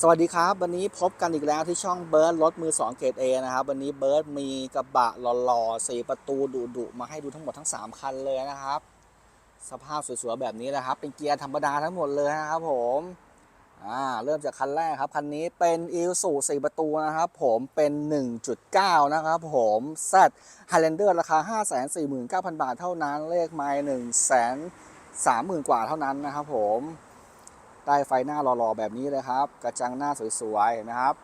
สวัสดีครับ วันนี้พบกันอีกแล้วที่ช่องเบิร์ดรถมือ 2 เกรด A นะครับ วันนี้เบิร์ดมีกระบะหล่อๆสีประตูดุๆมาให้ดูทั้งหมดทั้ง 3 คันเลยนะครับ สภาพสวยๆแบบนี้นะครับ เป็นเกียร์ธรรมดาทั้งหมดเลยนะครับผมอ่าเริ่มจากคันแรกครับ คันนี้เป็นอีซู4ประตูนะครับ ผมเป็น 1.9 นะครับ ผม Z Highlander ราคา 549,000 บาทเท่านั้นเลขไมล์130,000 กว่าเท่านั้นนะครับผม ได้ไฟหน้าหล่อๆแบบนี้เลยครับ กระจังหน้าสวยๆนะครับ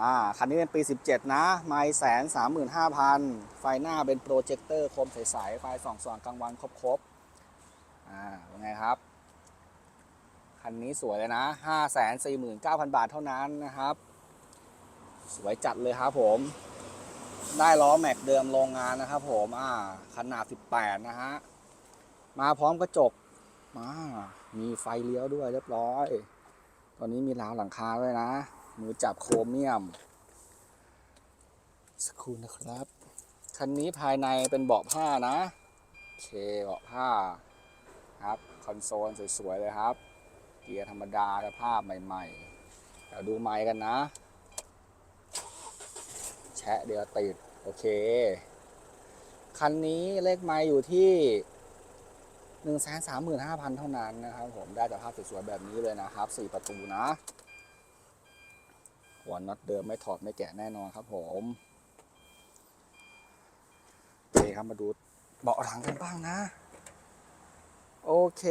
อ่าคันนี้เป็นปี 17 นะไมล์แสนสามหมื่นห้าพันไฟหน้าเป็นโปรเจคเตอร์คมใสๆไฟส่องสว่างกลางวันครบๆอ่าเป็นไงครับ คันนี้สวยเลยนะ5 4 9 0 0 0บาทเท่านั้นนะครับ สวยจัดเลยครับผม ได้ล้อแม็กเดิมโรงงานนะครับผมอ่าขนาด 18 นะฮะ มาพร้อมกระจกมา มีไฟเลี้ยวด้วยเรียบร้อย ตอนนี้มีราวหลังคาด้วยนะ มือจับโครเมียม สักครู่นะครับ คันนี้ภายในเป็นเบาะผ้านะโอเคเบาะผ้าครับ คอนโซลสวยๆเลยครับ เกียร์ธรรมดาสภาพใหม่ๆ เดี๋ยวดูไมค์กันนะ แชะเดียวติด โอเค คันนี้เลขไมค์อยู่ที่ 1 3 5 0 0 0 เท่านั้นนะครับผมได้สภาพสวยๆแบบนี้เลยนะครับ 4 ประตูนะ หัวน็อตเดิมไม่ถอดไม่แกะแน่นอนครับผมโอเคครับมาดูเบาะหลังกันบ้างนะ โอเค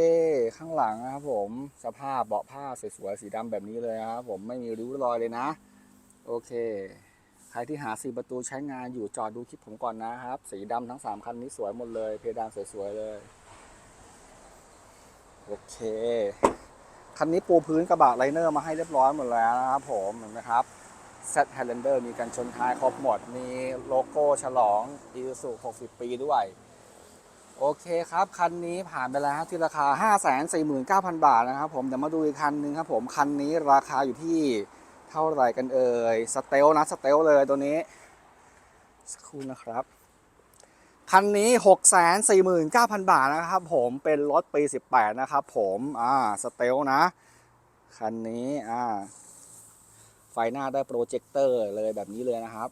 ข้างหลังนะครับผมสภาพเบาะผ้าสวยๆสีดำแบบนี้เลยนะครับผมไม่มีริ้วรอยเลยนะ โอเคใครที่หาสีประตูใช้งานอยู่จอดดูคลิปผมก่อนนะครับ สีดำทั้ง 3 คันนี้สวยหมดเลย เพดานสวยๆเลย โอเค คันนี้ปูพื้นกระบะไลเนอร์มาให้เรียบร้อยหมดแล้วนะครับผมเห็นไหมครับ Z Highlander มีกันชนท้ายครบหมด มีโลโก้ฉลอง Isuzu 60 ปีด้วย โอเคครับ คันนี้ผ่านไปแล้วที่ราคา 549,000 บาทนะครับผม เดี๋ยวมาดูอีกคันหนึงครับผม คันนี้ราคาอยู่ที่เท่าไหร่กันเอ่ย สเตลนะ สเตลเลยตัวนี้ สักครู่นะครับ คันนี้ 649,000 บาทนะครับผมเป็นรถปี 18 นะครับผมอ่าสเตลนะ คันนี้อ่าไฟหน้าได้โปรเจคเตอร์เลยแบบนี้เลยนะครับ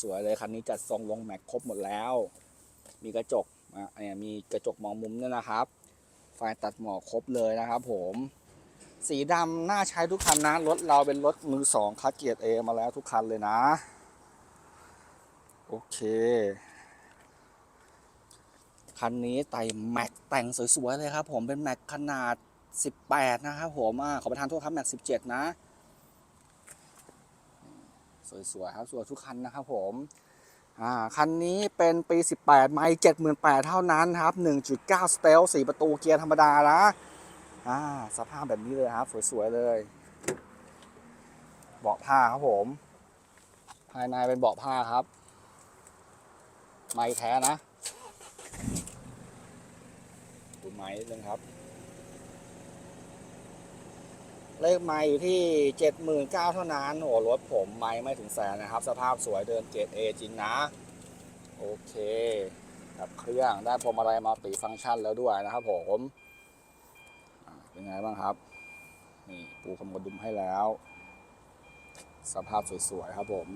สวยเลย คันนี้จัดทรงลงแม็กครบหมดแล้ว มีกระจกอะเนี่ยมีกระจกมองมุมด้วยนะครับ ไฟตัดหมอกครบเลยนะครับผมสีดำน่าใช้ทุกคันนะรถเราเป็นรถมือสองคัดเกียร์เอมาแล้วทุกคันเลยนะ โอเค คันนี้ไต่แม็กแต่งสวยๆเลยครับผมเป็นแม็กขนาด 18 นะครับผมอขอประทานโทษครับแม็ก 17 นะ สวยๆครับสวยทุกคันนะครับผมคันนี้เป็นปี 18 ไมล์78,000 เท่านั้นครับ 1.9 สเตล4ประตูเกียร์ธรรมดานะสภาพแบบนี้เลยครับ สวยๆเลย เบาะผ้าครับผม ภายในเป็นเบาะผ้าครับ ไม้แท้นะ ดูไม้นิดนึงครับ เลขไม้อยู่ที่เจ็ดหมื่นเก้าเท่านั้นโอ้รถผมไม้ไม่ถึงแสนนะครับ สภาพสวยเดินเกรดเอจริงนะ โอเคกับเครื่องได้พวงมาลัยมัลติฟังก์ชันแล้วด้วยนะครับผมเป็นไงบ้างครับ นี่ปูคำกระดุมให้แล้ว สภาพสวยๆครับผม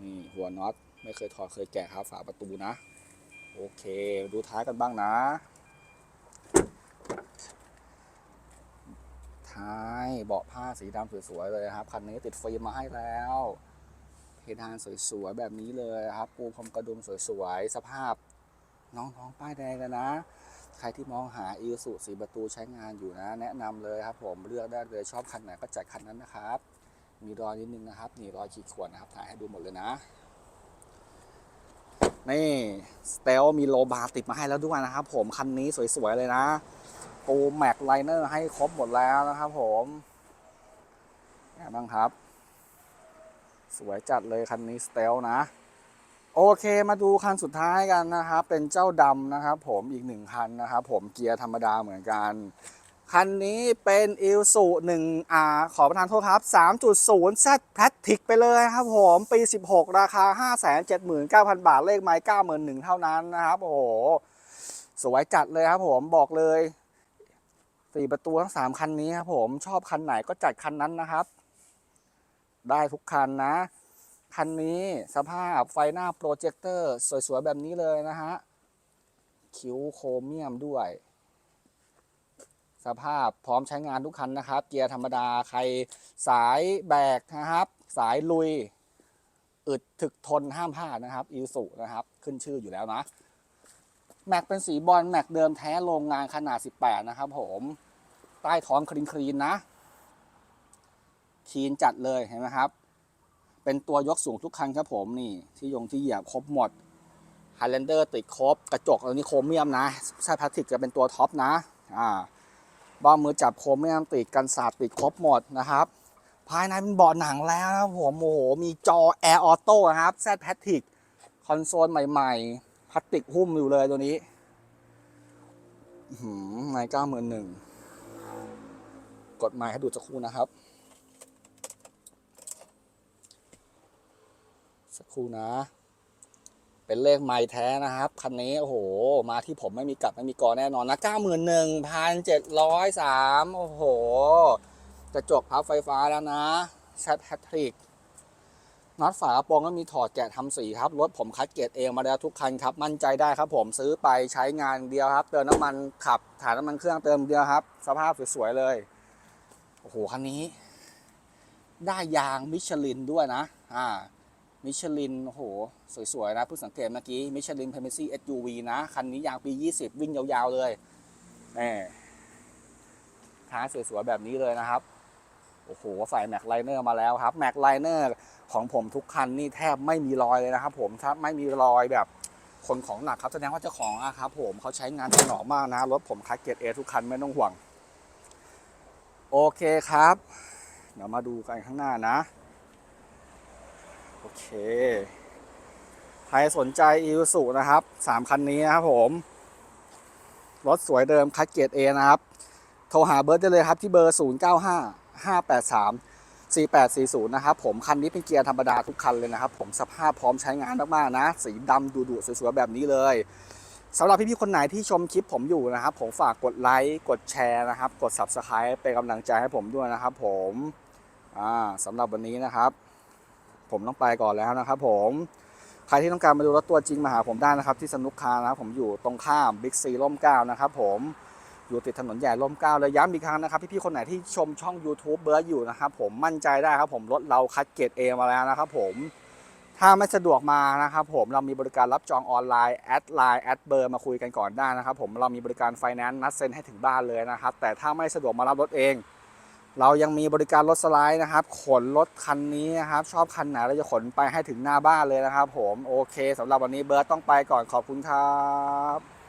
นี่หัวน็อตไม่เคยถอดเคยแกะครับฝาประตูนะ โอเค ดูท้ายกันบ้างนะ ท้ายเบาะผ้าสีดำสวยๆเลยครับ คันนี้ติดฟิล์มมาให้แล้วเพดานสวยๆแบบนี้เลยครับปูพรมกระดุมสวยๆสภาพน้องๆป้ายแดงเลยนะ ใครที่มองหาอีสุสีประตูใช้งานอยู่นะ แนะนำเลยครับ ผมเลือกได้เลยชอบคันไหนก็จัดคันนั้นนะครับ มีรอยนิดนึงนะครับ นี่รอยขีดข่วนนะครับถ่ายให้ดูหมดเลยนะนี่สเตลมีโลบาร์ติดมาให้แล้วด้วยนะครับ ผมคันนี้สวยๆเลยนะ ปูแม็กไลเนอร์ให้ครบหมดแล้วนะครับผมไงบ้างครับ สวยจัดเลยคันนี้สเตลนะ โอเคมาดูคันสุดท้ายกันนะครับ เป็นเจ้าดำนะครับผมอีกหนึ่งคันนะครับผมเกียร์ธรรมดาเหมือนกัน คันนี้เป็นอิลสุ1 R ขอประทานโทษครับ3.0 Z p l a t i c ไปเลยครับผมปี 16 ราคา 579,000 บาทเลขไม้91,000เท่านั้นนะครับโอ้โหสวยจัดเลยครับผมบอกเลย สี่ประตูทั้งสามคันนี้ครับผมชอบคันไหนก็จัดคันนั้นนะครับ ได้ทุกคันนะ คันนี้สภาพไฟหน้าโปรเจคเตอร์สวยๆ แบบนี้เลยนะฮะ คิ้วโครเมียมด้วย สภาพพร้อมใช้งานทุกคันนะครับ เกียร์ธรรมดาใครสายแบกนะครับ สายลุย อึดถึกทนห้ามพลาดนะครับอีสุนะครับ ขึ้นชื่ออยู่แล้วนะ แม็กเป็นสีบอลแม็กเดิมแท้โรงงานขนาด 18 นะครับผมใต้ท้องคลีนคลีนนะคลีนจัดเลยเห็นไหมครับ เป็นตัวยกสูงทุกคันครับผมนี่ที่ยงที่เหยียบครบหมด Highlander ติดครบกระจกตัวนี้โครเมียมนะใช่พลาสติกจะเป็นตัวท็อปนะอ่าบ้ามือจับโครเมียมติดกันสาดติดครบหมดนะครับ ภายในเป็นเบาะหนังแล้วนะครับผมโอ้โหมีจอแอร์ออโต้นะครับแซดแพทริกคอนโซลใหม่ ๆ พลาสติกหุ้มอยู่เลยตัวนี้อื้อหือในเก้าหมื่นหนึ่งกดไมค์ให้ดูสักครู่นะครับ สักครู่นะ เป็นเลขไม้แท้นะครับ คันนี้ โอ้โห มาที่ผมไม่มีกลับไม่มีกอแน่นอนนะเก้าหมื่นหนึ่งพันเจ็ดร้อยสามโอ้โห กระจกพับไฟฟ้าแล้วนะแซดแพทริก น็อตฝากระโปรงก็มีถอดแกะทำสีครับรถผมคัดเกรดเองมาแล้วทุกคันครับมั่นใจได้ครับ ผมซื้อไปใช้งานเดียวครับ เติมน้ำมันขับถ่ายน้ำมันเครื่องเติมเดียวครับ สภาพสวยๆเลยโอ้โหคันนี้ ได้ยางมิชลินด้วยนะอ่ามิชลินโอ้โห สวยๆนะเพิ่งสังเกตเมื่อกี้มิชลินเพมซี่ SUV นะ คันนี้ยางปี 20 วิ่งยาวๆเลยแน่ท้ายสวยๆแบบนี้เลยนะครับ โอ้โหใส่แม็กไลเนอร์มาแล้วครับแม็กไลเนอร์ของผมทุกคันนี่แทบไม่มีรอยเลยนะครับ ผมถ้าไม่มีรอยแบบคนของหนักครับแสดงว่าเจ้าของอะครับผมเขาใช้งานถนอมมากนะรถผมคัดเกรดเอทุกคันไม่ต้องห่วง โอเคครับ เดี๋ยวมาดูกันข้างหน้านะ โอเค ใครสนใจอีซูซูนะครับสามคันนี้นะครับผมรถสวยเดิมคัดเกรดเอนะครับ โทรหาเบิร์ดได้เลยครับที่เบอร์ 0 583 4 8 4 0 นะครับผมคันนี้เป็นเกียร์ธรรมดาทุกคันเลยนะครับ ผมสภาพพร้อมใช้งานมากๆนะ สีดำดุๆสวยๆแบบนี้เลยสำหรับพี่ๆคนไหนที่ชมคลิปผมอยู่นะครับ ผมฝากกดไลค์กดแชร์นะครับ กด Subscribe เป็นกำลังใจให้ผมด้วยนะครับ ผมสำหรับวันนี้นะครับ ผมต้องไปก่อนแล้วนะครับ ผมใครที่ต้องการมาดูรถตัวจริงมาหาผมได้นะครับ ที่สนุกคาร์นะครับผมอยู่ตรงข้ามบิ๊กซีร่มเก้านะครับ ผม อยู่ติดถนนใหญ่ร่มเกล้าเลยย้ำอีกครั้งนะครับพี่ๆคนไหนที่ชมช่อง YouTube เบิร์ดอยู่นะครับผมมั่นใจได้ครับผมรถเราคัดเกรดเอมาแล้วนะครับผมถ้าไม่สะดวกมานะครับผมเรามีบริการรับจองออนไลน์แอดไลน์แอดเบอร์มาคุยกันก่อนได้นะครับผมเรามีบริการไฟแนนซ์นัดเซ็นให้ถึงบ้านเลยนะครับแต่ถ้าไม่สะดวกมารับรถเอง เรายังมีบริการรถสไลด์นะครับ ขนรถคันนี้นะครับชอบคันไหนเราจะขนไปให้ถึงหน้าบ้านเลยนะครับ ผมโอเคสำหรับวันนี้เบิร์ดต้องไปก่อนขอบคุณครับ